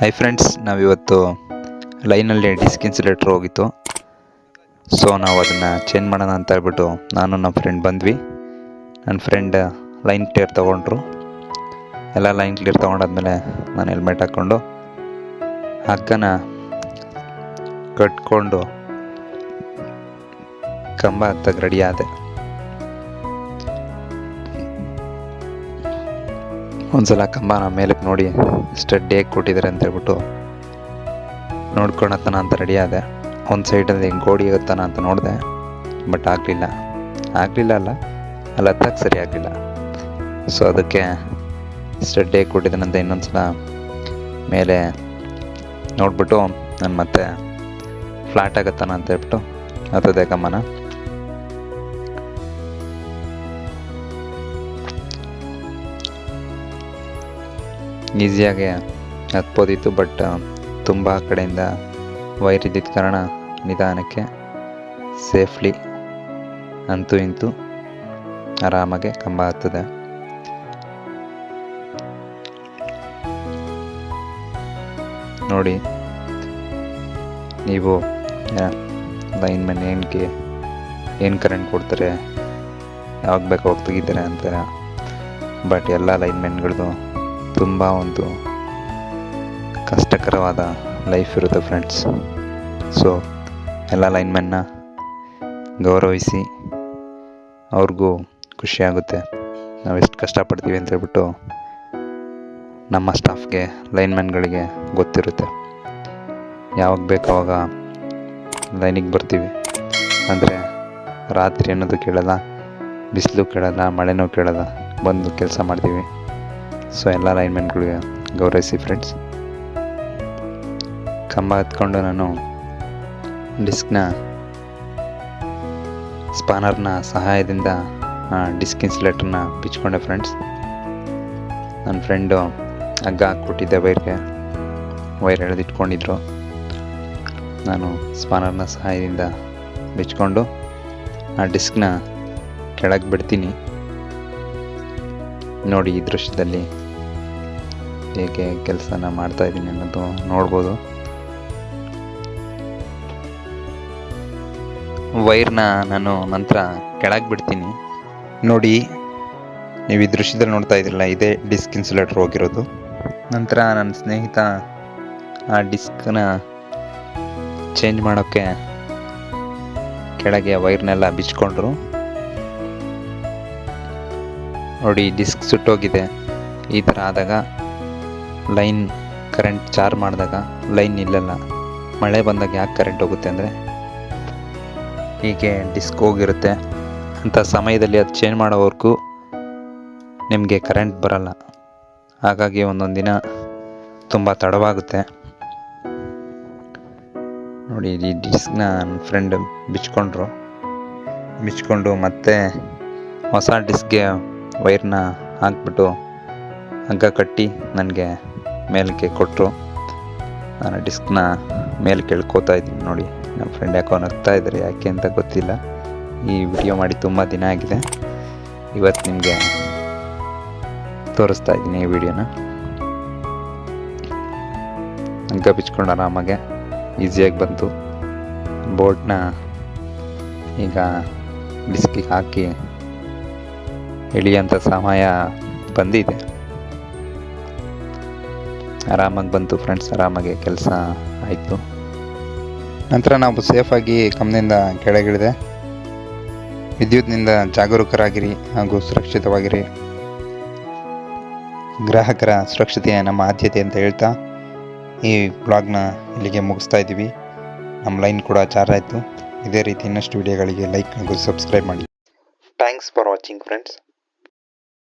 Hi friends ನಾವಿವತ್ತು ಲೈನಲ್ಲಿ disc ಇನ್ಸುಲೇಟ್ರ್ ಹೋಗಿತ್ತು. ಸೊ ನಾವು ಅದನ್ನು ಚೇಂಜ್ ಮಾಡೋಣ ಅಂತ ಹೇಳ್ಬಿಟ್ಟು ನಾನು ನಮ್ಮ ಫ್ರೆಂಡ್ ಬಂದ್ವಿ. ನನ್ನ ಫ್ರೆಂಡ್ ಲೈನ್ ಕ್ಲಿಯರ್ ತೊಗೊಂಡ್ರು. ಎಲ್ಲ ಲೈನ್ ಕ್ಲಿಯರ್ ತೊಗೊಂಡಾದ್ಮೇಲೆ ನಾನು ಹೆಲ್ಮೆಟ್ ಹಾಕ್ಕೊಂಡು ಹಗ್ಗನ ಕಟ್ಕೊಂಡು ಕಂಬ ಹತ್ತಕ್ಕೆ ರೆಡಿ ಆದೆ. ಒಂದ್ಸಲ ಕಂಬನ ಮೇಲಕ್ಕೆ ನೋಡಿ ಸ್ಟಡ್ ಹೇಗೆ ಕೊಟ್ಟಿದ್ದಾರೆ ಅಂತ ಹೇಳ್ಬಿಟ್ಟು ನೋಡ್ಕೊಳತ್ತನ ಅಂತ ರೆಡಿ ಆದೆ. ಒಂದು ಸೈಡಲ್ಲಿ ಗೋಡಿ ಇರುತ್ತಾನ ಅಂತ ನೋಡಿದೆ ಬಟ್ ಆಗಲಿಲ್ಲ. ಆಗಲಿಲ್ಲ ಅಲ್ಲ, ಅಲ್ಲಿ ಹತ್ತಕ್ಕೆ ಸರಿ ಆಗಲಿಲ್ಲ. ಸೊ ಅದಕ್ಕೆ ಸ್ಟಡ್ ಹೇಗೆ ಕೊಟ್ಟಿದ್ದಾನಂತ ಇನ್ನೊಂದು ಸಲ ಮೇಲೆ ನೋಡ್ಬಿಟ್ಟು ನಾನು ಮತ್ತೆ ಫ್ಲಾಟ್ ಆಗತ್ತಾನ ಅಂತ ಹೇಳ್ಬಿಟ್ಟು ಹತ್ತದೆ ಕಮ್ಮನ ಈಸಿಯಾಗಿ ಹತ್ಬೋದಿತ್ತು ಬಟ್ ತುಂಬ ಕಡೆಯಿಂದ ವೈರ್ ಇದ್ದಿದ್ದ ಕಾರಣ ನಿಧಾನಕ್ಕೆ ಸೇಫ್ಲಿ ಅಂತೂ ಇಂತೂ ಆರಾಮಾಗೆ ಕಂಬ ಹತ್ತದೆ. ನೋಡಿ, ನೀವು ಲೈನ್ ಮ್ಯಾನ್ ಏನಕ್ಕೆ ಏನು ಕರೆಂಟ್ ಕೊಡ್ತಾರೆ ಯಾವಾಗ ಬೇಕು ಹೋಗಿ ತೆಗಿತಾರೆ ಅಂತ. ಬಟ್ ಎಲ್ಲ ಲೈನ್ ಮ್ಯಾನ್ಗಳದ್ದು ತುಂಬ ಒಂದು ಕಷ್ಟಕರವಾದ ಲೈಫ್ ಇರುತ್ತೆ ಫ್ರೆಂಡ್ಸ್ ಸೊ ಎಲ್ಲ ಲೈನ್ಮೆನ್ನ ಗೌರವಿಸಿ ಅವ್ರಿಗೂ ಖುಷಿಯಾಗುತ್ತೆ ನಾವು ಎಷ್ಟು ಕಷ್ಟಪಡ್ತೀವಿ ಅಂತ ಹೇಳ್ಬಿಟ್ಟು ನಮ್ಮ ಸ್ಟಾಫ್ಗೆ ಲೈನ್ಮ್ಯಾನ್ಗಳಿಗೆ ಗೊತ್ತಿರುತ್ತೆ. ಯಾವಾಗ ಬೇಕು ಅವಾಗ ಲೈನಿಗೆ ಬರ್ತೀವಿ. ಅಂದರೆ ರಾತ್ರಿ ಅನ್ನೋದು ಕೇಳಲ್ಲ, ಬಿಸಿಲು ಕೇಳಲ್ಲ, ಮಳೆನೂ ಕೇಳಲ್ಲ, ಬಂದು ಕೆಲಸ ಮಾಡ್ತೀವಿ. ಸೊ ಎಲ್ಲ ಲೈನ್ಮೆನ್ಗಳಿಗೆ ಗೌರವಿಸಿ ಫ್ರೆಂಡ್ಸ್ ಕಂಬ ಹತ್ಕೊಂಡು ನಾನು ಡಿಸ್ಕ್ನ ಸ್ಪಾನರ್ನ ಸಹಾಯದಿಂದ ಡಿಸ್ಕ್ ಇನ್ಸುಲೇಟರ್ನ ಬಿಚ್ಕೊಂಡೆ ಫ್ರೆಂಡ್ಸ್ ನನ್ನ ಫ್ರೆಂಡು ಹಗ್ಗ ಹಾಕ್ಬಿಟ್ಟಿದ್ದೆ ವೈರ್ಗೆ. ವೈರ್ ಎಳೆದಿಟ್ಕೊಂಡಿದ್ರು. ನಾನು ಸ್ಪಾನರ್ನ ಸಹಾಯದಿಂದ ಬಿಚ್ಕೊಂಡು ಆ ಡಿಸ್ಕ್ನ ಕೆಳಗೆ ಬಿಡ್ತೀನಿ. ನೋಡಿ ಈ ದೃಶ್ಯದಲ್ಲಿ. ಹೇಗೆ ಕೆಲಸನ ಮಾಡ್ತಾ ಇದ್ದೀನಿ ಅನ್ನೋದು ನೋಡ್ಬೋದು. ವೈರ್ನ ನಾನು ನಂತರ ಕೆಳಗೆ ಬಿಡ್ತೀನಿ. ನೋಡಿ, ನೀವು ಈ ದೃಶ್ಯದಲ್ಲಿ ನೋಡ್ತಾ ಇದ್ದಿರಲ್ಲ ಇದೇ ಡಿಸ್ಕ್ ಇನ್ಸುಲೇಟರ್ ಹೋಗಿರೋದು. ನಂತರ ನನ್ನ ಸ್ನೇಹಿತ ಆ ಡಿಸ್ಕ್ನ ಚೇಂಜ್ ಮಾಡೋಕ್ಕೆ ಕೆಳಗೆ ವೈರ್ನೆಲ್ಲ ಬಿಚ್ಕೊಂಡ್ರು ನೋಡಿ, ಡಿಸ್ಕ್ ಸುಟ್ಟೋಗಿದೆ. ಈ ಥರ ಆದಾಗ ಲೈನ್ ಕರೆಂಟ್ ಚಾರ್ಜ್ ಮಾಡಿದಾಗ ಲೈನ್ ನಿಲ್ಲಲ್ಲ. ಮಳೆ ಬಂದಾಗ ಯಾಕೆ ಕರೆಂಟ್ ಹೋಗುತ್ತೆ ಅಂದರೆ? ಹೀಗೆ ಡಿಸ್ಕ್ ಹೋಗಿರುತ್ತೆ. ಅಂಥ ಸಮಯದಲ್ಲಿ ಅದು ಚೇಂಜ್ ಮಾಡೋವರೆಗೂ ನಿಮಗೆ ಕರೆಂಟ್ ಬರಲ್ಲ. ಹಾಗಾಗಿ ಒಂದೊಂದು ದಿನ ತುಂಬ ತಡವಾಗುತ್ತೆ. ನೋಡಿ, ಈ ಡಿಸ್ಕ್ನ ನನ್ನ ಫ್ರೆಂಡ್ ಬಿಚ್ಕೊಂಡ್ರು. ಬಿಚ್ಕೊಂಡು ಮತ್ತೆ ಹೊಸ ಡಿಸ್ಕ್ಗೆ ವೈರ್ನ ಹಾಕ್ಬಿಟ್ಟು ಹಗ್ಗ ಕಟ್ಟಿ ನನಗೆ ಮೇಲಕ್ಕೆ ಕೊಟ್ಟರು. ನಾನು ಡಿಸ್ಕ್ನ ಮೇಲೆ ಕೇಳ್ಕೋತಾ ಇದ್ದೀನಿ ನೋಡಿ. ನಮ್ಮ ಫ್ರೆಂಡ್ ಯಾಕೋ ನಗ್ತಾ ಇದ್ದಾರೆ ಯಾಕೆ ಅಂತ ಗೊತ್ತಿಲ್ಲ. ಈ ವಿಡಿಯೋ ಮಾಡಿ ತುಂಬ ದಿನ ಆಗಿದೆ. ಇವತ್ತು ನಿಮಗೆ ತೋರಿಸ್ತಾ ಇದ್ದೀನಿ ಈ ವಿಡಿಯೋನ ಹಗ್ಗ ಬಿಚ್ಕೊಂಡು ಆರಾಮಾಗೆ ಈಸಿಯಾಗಿ ಬಂತು ಬೋಟ್ನ ಈಗ ಡಿಸ್ಕಿಗೆ ಹಾಕಿ ಇಳಿಯಂಥ ಸಮಯ ಬಂದಿದೆ. ಆರಾಮಾಗಿ ಬಂತು ಫ್ರೆಂಡ್ಸ್ ಆರಾಮಾಗಿ ಕೆಲಸ ಆಯಿತು. ನಂತರ ನಾವು ಸೇಫಾಗಿ ಕಮ್ಮಿನಿಂದ ಕೆಳಗಿಳಿದೆ. ವಿದ್ಯುತ್ನಿಂದ ಜಾಗರೂಕರಾಗಿರಿ ಹಾಗೂ ಸುರಕ್ಷಿತವಾಗಿರಿ. ಗ್ರಾಹಕರ ಸುರಕ್ಷತೆಯ ನಮ್ಮ ಆದ್ಯತೆ ಅಂತ ಹೇಳ್ತಾ ಈ ಬ್ಲಾಗ್ನ ಇಲ್ಲಿಗೆ ಮುಗಿಸ್ತಾ ಇದ್ದೀವಿ. ನಮ್ಮ ಲೈನ್ ಕೂಡ ಚಾರ್ಜ್ ಆಯಿತು. ಇದೇ ರೀತಿ ಇನ್ನಷ್ಟು ವಿಡಿಯೋಗಳಿಗೆ ಲೈಕ್ ಹಾಗೂ ಸಬ್ಸ್ಕ್ರೈಬ್ ಮಾಡಿ. Thanks for watching friends